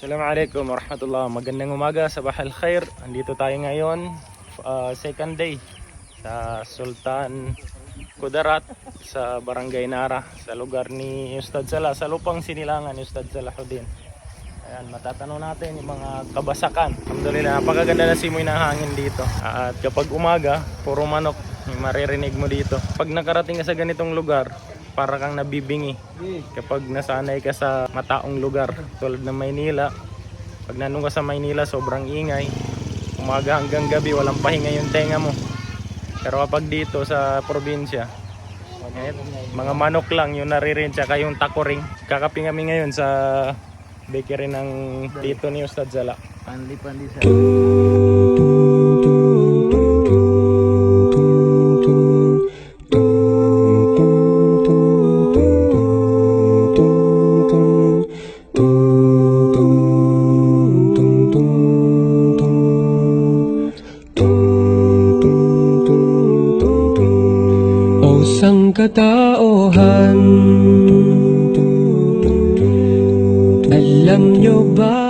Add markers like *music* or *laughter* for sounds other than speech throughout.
Assalamualaikum warahmatullah. Magandang umaga sa Bahal Khair. Andito tayo ngayon, uh, second day sa Sultan Kudarat sa Barangay Nara sa lugar ni Ustad Salah, sa lupang sinilangan ni Ustad Salahuddin. Ayan, matatanong natin yung mga kabasakan. Alhamdulillah, napakaganda na simoy ng hangin dito. At kapag umaga, puro manok maririnig mo dito. Pag nakarating ka sa ganitong lugar, para kang nabibingi kapag nasanay ka sa mataong lugar. Tulad ng Maynila pag nanong ka sa Maynila sobrang ingay. Umaga hanggang gabi walang pahinga yung tenga mo. Pero kapag dito sa probinsya eh, mga manok lang yung naririnig tsaka yung takoring. Kakapi kami ngayon sa bakery ng tito ni Ustad Zala. Pandi-pandi sa sangkatauhan Alam nyo ba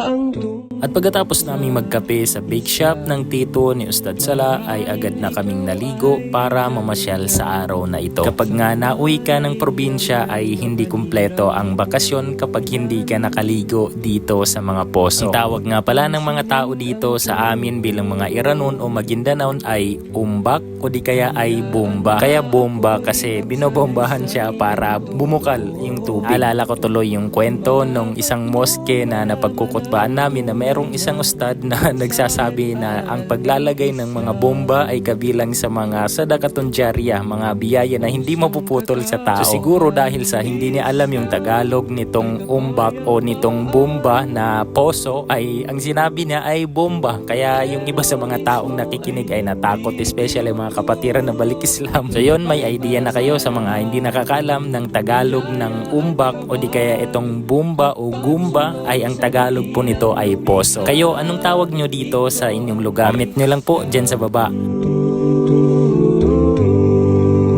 At pagkatapos naming magkape sa bake shop ng tito ni Ustad Sala ay agad na kaming naligo para mamasyal sa araw na ito. Kapag nga nauwi ka ng probinsya ay hindi kumpleto ang bakasyon kapag hindi ka nakaligo dito sa mga poso. Ang tawag nga pala ng mga tao dito sa amin bilang mga Iranon o Maguindanao ay umbak o di kaya ay bomba. Kaya bomba kasi binobombahan siya para bumukal yung tubig. Alala ko tuloy yung kwento nung isang moske na napagkukutbaan namin na merong isang ustad na *laughs* nagsasabi na ang paglalagay ng mga bomba ay kabilang sa mga sadakatun jariyah, mga biyaya na hindi mapuputol sa tao. So siguro dahil sa hindi niya alam yung Tagalog nitong umbak o nitong bomba na poso ay ang sinabi niya ay bomba. Kaya yung iba sa mga taong nakikinig ay natakot especially mga kapatiran na balik Islam. So yun may idea na kayo sa mga hindi nakakaalam ng Tagalog ng umbak o di kaya itong bomba o gumba ay ang Tagalog po nito ay poso. Kayo anong tawag nyo dito sa inyong lugar? Comment nyo lang po dyan sa baba.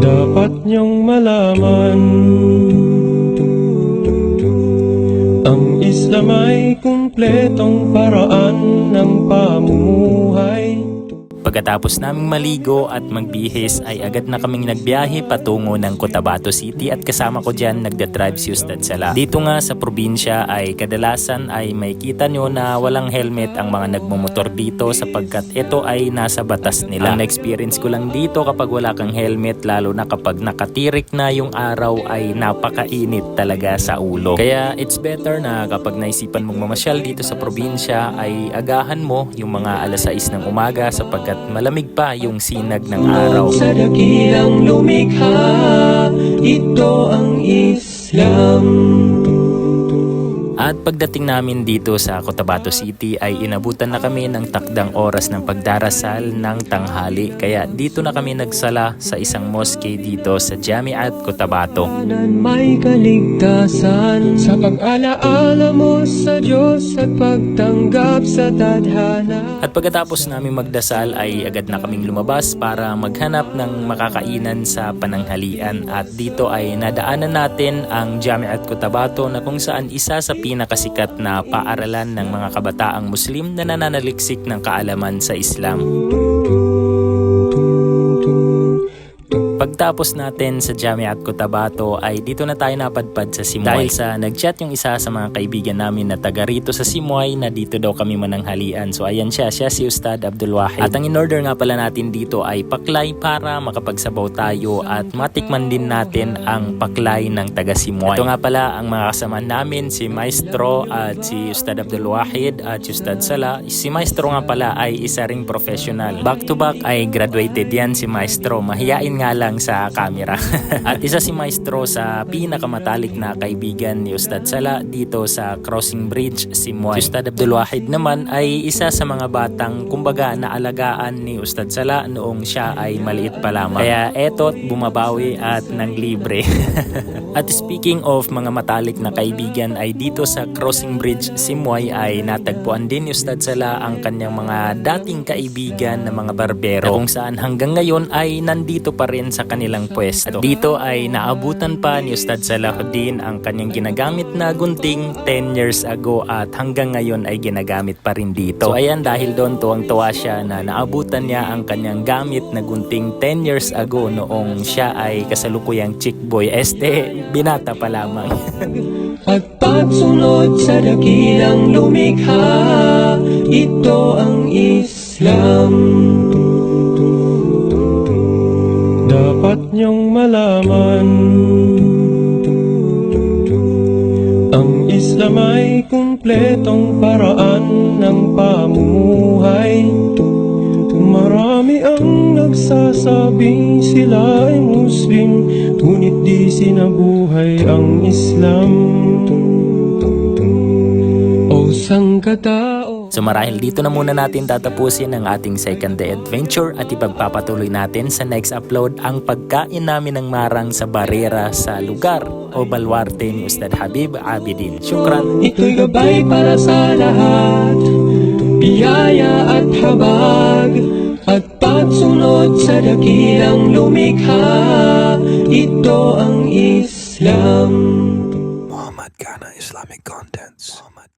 Dapat nyong malaman Ang Islam ay kumpletong paraan ng pamumuhay Pagkatapos naming maligo at magbihis ay agad na kaming nagbiyahe patungo ng Cotabato City at kasama ko dyan nagda-drive si Ustad Sala. Dito nga sa probinsya ay kadalasan ay may kita nyo na walang helmet ang mga nagmumotor dito sapagkat ito ay nasa batas nila. Ang na-experience ko lang dito kapag wala kang helmet lalo na kapag nakatirik na yung araw ay napakainit talaga sa ulo. Kaya it's better na kapag naisipan mong mamasyal dito sa probinsya ay agahan mo yung mga alas 6 ng umaga sapagkat malamig pa yung sinag ng araw. Sa dakilang lumikha Ito ang Islam At pagdating namin dito sa Cotabato City ay inabutan na kami ng takdang oras ng pagdarasal ng tanghali. Kaya dito na kami nagsala sa isang mosque dito sa Jamiat Cotabato. May kaligtasan Sa pag-alaala mo sa Diyos At pagtanggap sa tadhana At pagkatapos namin magdasal ay agad na kaming lumabas para maghanap ng makakainan sa pananghalian. At dito ay nadaanan natin ang Jamiat Cotabato na kung saan isa sa pinakasikat na paaralan ng mga kabataang Muslim na nananaliksik ng kaalaman sa Islam. Pagtapos natin sa Jamiat Cotabato ay dito na tayo napadpad sa Simoy. Dahil sa nagchat yung isa sa mga kaibigan namin na taga rito sa Simoy na dito daw kami mananghalian. So ayan siya, siya si Ustad Abdul Wahid. At ang in-order nga pala natin dito ay paklay para makapagsabaw tayo at matikman din natin ang paklay ng taga Simoy. Ito nga pala ang mga kasama namin, si Maestro at si Ustad Abdul Wahid at si Ustad Sala. Si Maestro nga pala ay isa ring professional. Back to back ay graduated yan si Maestro. Mahiyain nga lang sa camera. *laughs* At isa si Maestro sa pinakamatalik na kaibigan ni Ustad Sala dito sa Crossing Bridge, Simoy. Si Ustad Abdul Wahid naman ay isa sa mga batang kumbaga na alagaan ni Ustad Sala noong siya ay maliit pa lamang. Kaya eto bumabawi at nang libre. *laughs* at speaking of mga matalik na kaibigan ay dito sa Crossing Bridge, Simoy ay natagpuan din ni Ustad Sala ang kanyang mga dating kaibigan na mga barbero kung saan hanggang ngayon ay nandito pa rin sa sa kanilang pwesto. Dito ay naabutan pa ni Ustad Salahuddin ang kanyang ginagamit na gunting 10 years ago at hanggang ngayon ay ginagamit pa rin dito. So ayan dahil doon tuwang-tuwa siya na naabutan niya ang kanyang gamit na gunting 10 years ago noong siya ay kasalukuyang chick boy. Este, binata pa lamang. *laughs* At pagsunod sa dakilang lumikha Ito ang Islam Dapat niyong malaman. Ang Islam ay kumpletong paraan ng pamumuhay Marami ang nagsasabing sila ay Muslim Ngunit di sinabuhay ang Islam. O sangkatao So marahil dito na muna natin tatapusin ang ating second day adventure at ipagpapatuloy natin sa next upload ang pagkain namin ng marang sa barera sa lugar o balwarte ni Ustad Habib Abidin. Shukran! Ito'y gabay para sa lahat Biyaya at habag At pagsunod sa dakilang lumikha Ito ang Islam Muhammad Ghana Islamic Contents. Muhammad